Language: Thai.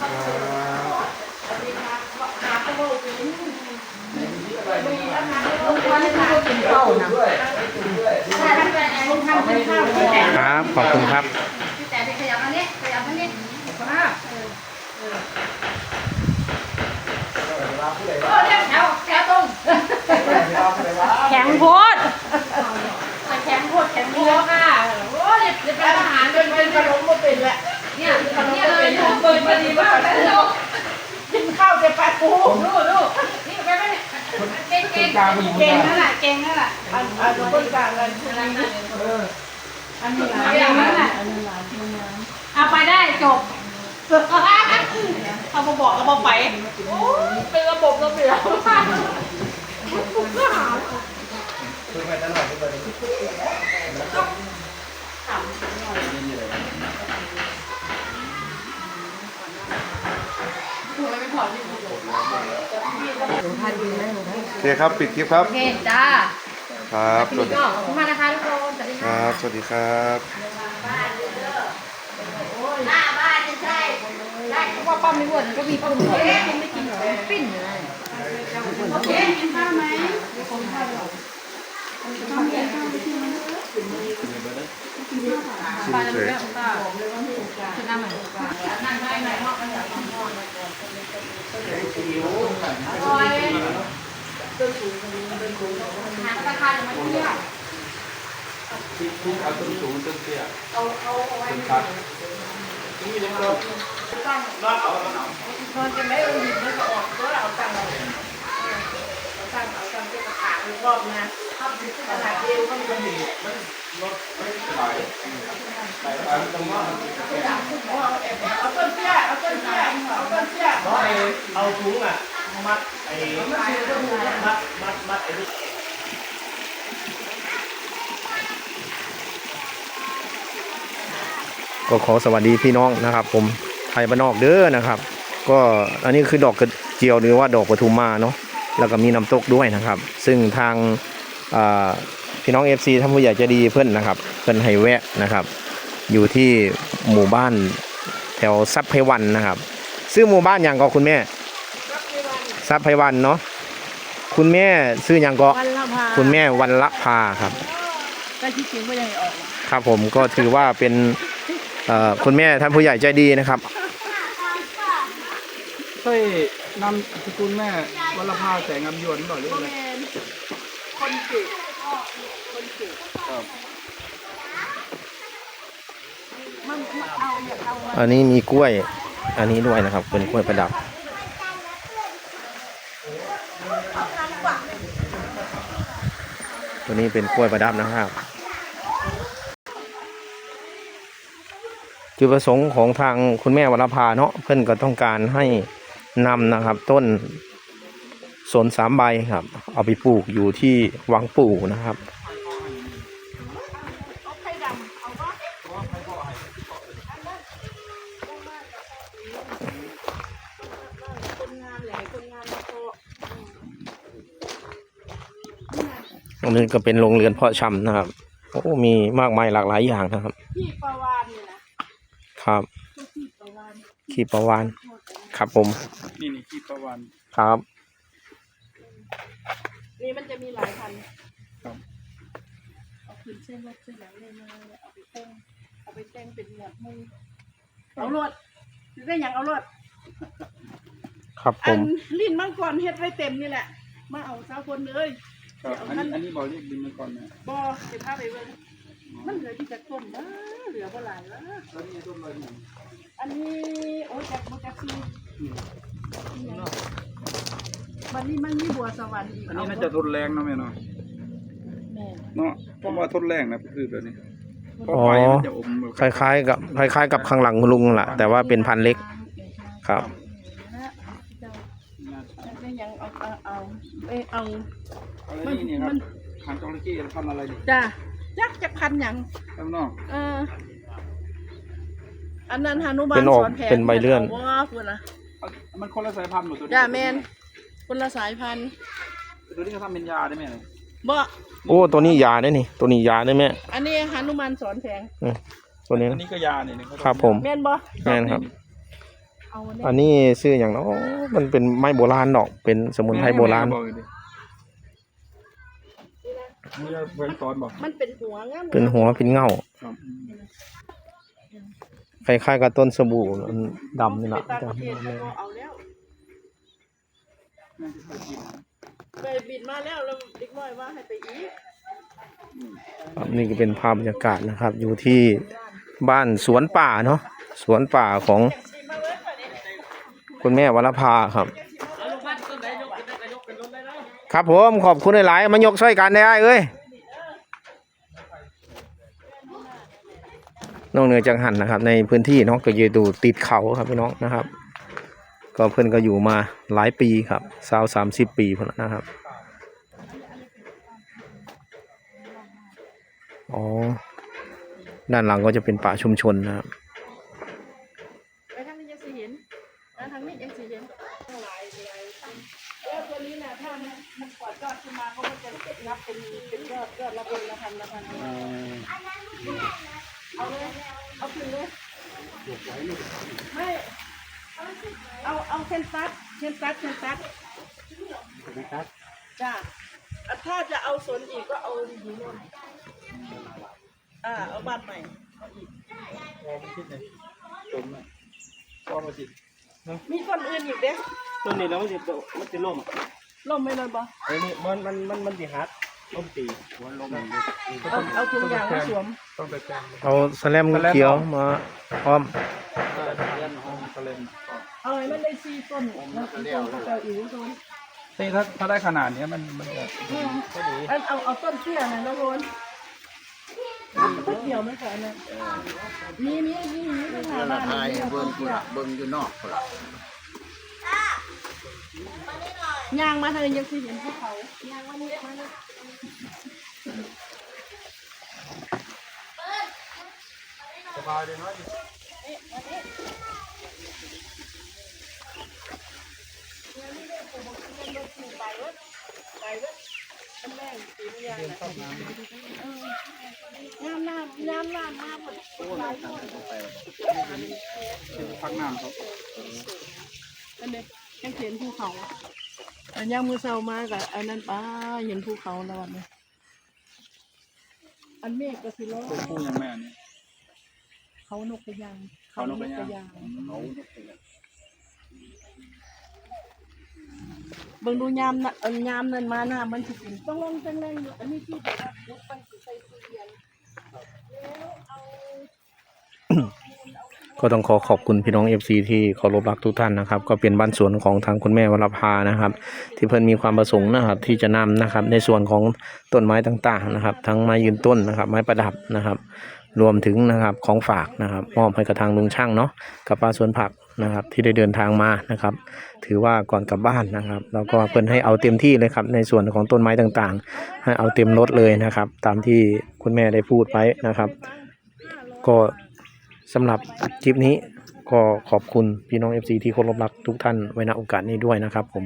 ครับ ขอบคุณครับ แต่ไปขยับมาเนี่ยขยับมาเนี่ยโอ้เนี่ยแถวแถวตรงแข็งโพดแข็งโคตรแข็งเยอะค่ะ โอ้ยจะเป็นทหารเป็นเป็นขนมก็เป็นแหละ เนี่ยเนี่ยเลยเปิดมาดีมากเลยลูกกินข้าวแปลาปูดูดูนี่ไปไหมเก่งเก่งเก่งนั่นแหละเก่งนั่นแหละอันอันคนกลางกันอันนี้อย่างนั้นแหละเอาไปได้จบเอามาบอกก็บอกไปเป็นระบบระเบียบ เคครับปิดคลิปครับโอเคจ้าครับสทีวัสนี้ดีก็ขอบคุณมากนะคะทุกคนสวัสดีคค่ะรับ สวัสดีครับ หน้าบ้านจะใช่ได้เพราะว่าป้าไม่บ่นก็มีปุ่นเหรอไม่กินเหรอปิ้นเลย โอเคกินข้าวไหม ชิมเฉยชุดน้ำมันนั่งได้ไหมห้องมันอยากนอนห้องอร่อยหาธนาคารยังไม่เที่ยวเอาต้นสูงต้นเตี้ยเอาเอาเอาไว้ต้นชัดมันจะไม่เอาหินมันจะออกก็เอาตังค์เราเอาตังค์เอาตังค์ที่ก รอบนะทำถึงขนาดเดียวก็มีไม่ไหลไหลไปตรงว่าเอาต้นเสี้ยเอาต้นเสี้ยเอาต้นเสี้ยเพราะไอเอาถุงอะมัดไอ้มัดมัดมัดไอ้นี่ก็ขอสวัสดีพี่น้องนะครับ ผมไทยบ้านนอกเด้อนะครับ ก็อันนี้คือดอกกระเจียวหรือว่าดอกปทุมมาเนาะ แล้วก็มีน้ำตกด้วยนะครับ ซึ่งทางอ่าพี่น้อง FC ท่านผู้ใหญ่ใจะดีเพื่อนนะครับเพื่อนให้แวะนะครับ อยู่ที่หมู่บ้านแถวซับไพวันนะครับชื่อหมู่บ้านอย่างก็คุณแม่ซับไพวันเนาะคุณแม่ชื่ออย่างก็วันละพาคุณแม่วันละพาครับก็ที่จริงก็ยังออกครับผมก็ถือว่าเป็นเอ่อคุณแม่ท่านผู้ใหญ่ใจดีนะครับใช่นำสกุลแม่วัลภาแสงงามยวนหรือเปล่าหรืออะไรคนจิตคนจิตครับอันนี้มีกล้วย อันนี้ด้วยนะครับ เป็นกล้วยประดับตัวนี้เป็นกล้วยประดับนะครับ จุดประสงค์ของทางคุณแม่วรภาเนาะเพื่อนก็ต้องการให้ นำนะครับ ต้นสนสามใบครับ เอาไปปลูกอยู่ที่วังปู่นะครับ ตรงนี้ก็เป็นโรงเรือนเพาะชำนะครับ โอ้ มีมากมายหลากหลายอย่างนะครับ ที่ประวานนี่นะครับ ที่ประวานขีปลาวาน ครับผม นี่นี่ที่ประวันครับ นี่มันจะมีหลายพันครับเอาขึ้นเส้นรถเส้นหลังเลยมาเอาไปแต่งเอาไปแต่งเป็นหมวดมุงเอารถได้อย่างเอารถครับผอันม ลิ้นมังกรเฮ็ดไว้เต็มนี่แหละ มาเอาสาวคนเลยครับอันนี้อันนี้บอกเรียกดินมังกรนะบอเดี๋ยวพาไปเบิ่งมันเหลือที่จะต้นนะเหลือเท่าไหร่ละแล้วนี่ต้นอะไรเนี่ยอันนี้โอ้ยจากโมจากซี วันนี้มันมีบัวสวรรค์อีกอันนี้น่าจะทนแรงเนาะแม่เนาะแม่เนาะเพราะว่าทนแรงนะคือแบบนี้เพราะอ๋อไฟมันจะอมแบบคล้ายๆ กับคล้าย ๆ กับข้างหลังคุณลุงแหละแต่ว่าเป็นพันธุ์เล็กครับไม่ยังเอาเอาเอาเอ้ยเอาอะไรนี่เนี่ยครับหางจระเข้พันธุ์อะไรนี่จ้าจักจักพันหยังข้างนอกเอออันนั้นฮานุมานเป็นออกสอนแผนเป็นใบเลื่อนว้าพูดนะ เอามันคนละสายพันธุ์หมดตัวนี้จ้าแมนคนละสายพันธุ์ตัวนี้เขาทำเป็นยาได้ไหมบ่โอ้ตัวนี้ยาได้นี่ ตัวนี้ยาได้ไหมอันนี้ฮานุมานสอนแผงอืมตัวนี้อันนี้ก็ยาเนี่ยเขาทำครับผมแม่นบ่แม่นครับ เอาอันอันนี้นี้ชื่ออย่างเนาะมันเป็นไม้โบราณดอก เป็นสมุนไพรโบราณบอกอยู่ดินี่จะเว้นตอนบอกมันเป็นหัวงามเป็นหัวเป็นเง่า ครับคล้ายๆกับต้นสบู่มันดำนี่ไปนะต่างประเทศเขาก็เอาแล้วไปบินมาแล้วแล้วเด็กน้อยว่าให้ไปอีกครับนี่ก็เป็นภาพบรรยากาศนะครับ อยู่ที่บ้านสวนป่าเนาะสวนป่าของคุณแม่วรภาครับ ครับผมขอบคุณหลายๆมายกช่วยกันได้เอ้ย นอกเหนือจากหันนะครับ ในพื้นที่เนาะก็ยืดูติดเขาครับพี่น้องนะครับ ก็เพื่อนก็อยู่มาหลายปีครับสาวสามสิบปีพนละนะครับอ๋อด้านหลังก็จะเป็นป่าชุมชนนะครับ ไปทางนี้ยังสิเห็นแล้วทางนี้ยังสิเห็นหลายหลายแล้วตัวนี้นะถ้ามันมันกอดยอดขึ้นมาเขาก็จะนับเป็นเป็นยอดยอดละเป็นละพันละพันเอาเลยเอาขึ้นเลย ไม่เอาเอาเส้นตัดเส้นตัดเส้นตัดจ้าอะถ้าจะเอาสนอีกก็เอาดีๆนู่นอ่าเอาบ้านใหม่จมเลยก็มาสิมีคนอื่นอีกเด้ต้นนี้แล้วมันจะมันจะล่มล่มไม่เลยบ่ไอ้นี่มันมันมันมันจะหัก ล่มตีหัวล่มเอาเอาถุงยางมาสวมต้องไปแจ้งเอาสแลมเขียวมาพร้อมทะเลนเอาให้มันได้สี่ต้นแล้วอีกต้นก็เอาอีกต้นนี่ถ้าถ้าได้ขนาดเนี้ยมันมันจะอันเอาเอาต้นเตี้ยนะน้องโรนต้นเดียวไหมคะอันนั้นมีมีมีมีปัญหาบ้านมีเอาต้นเตี้ยเบิ่งอยู่นอกพุ่นล่ะย่างมาทางนี้ยังสิเห็นภูเขาย่างมานี่มานี่ ส บายเลยเนาะไปเว้ยเป็นแม่งตีนยน้ำน้ำน้ำน้ำน้ำหมดหลายคนพักน้ำเขาอันนี้ยังเห็นภูเขาอันย่างมือเศร้ามากอะอันนั้นป้าเห็นภูเขาแล้ววันนี้อันเมฆก็สิโลตัวผู้ยังแม่เนี่ย เขานกกระยางเขานกกระยางยางเบิ่งดูยามน่ะเอันยามนั่นมาหน้ามันสิเป็นต้องลงจังแรงอยู่อันนี้ที่แบบว่าลุกไปสิใส่ทุเรียนก็ต้องขอขอบคุณพี่น้อง FC ที่เคารพรักทุกท่านนะครับ ก็เป็นบ้านสวนของทางคุณแม่วรภานะครับ ที่เพิ่นมีความประสงค์นะครับ ที่จะนำนะครับ ในส่วนของต้นไม้ต่างๆนะครับ ทั้งไม้ยืนต้นนะครับ ไม้ประดับนะครับ รวมถึงนะครับของฝากนะครับมอบให้กับทางลุงช่างเนาะกับป้าสวนผักนะครับที่ได้เดินทางมานะครับ ถือว่าก่อนกลับบ้านนะครับแล้วก็เพิ่นให้เอาเต็มที่เลยครับในส่วนของต้นไม้ต่างๆ ให้เอาเต็มรถเลยนะครับ ตามที่คุณแม่ได้พูดไว้นะครับ ก็สำหรับคลิปนี้ก็ขอบคุณพี่น้อง FC ที่เคารพรักทุกท่านไว้ณโอกาสนี้ด้วยนะครับผม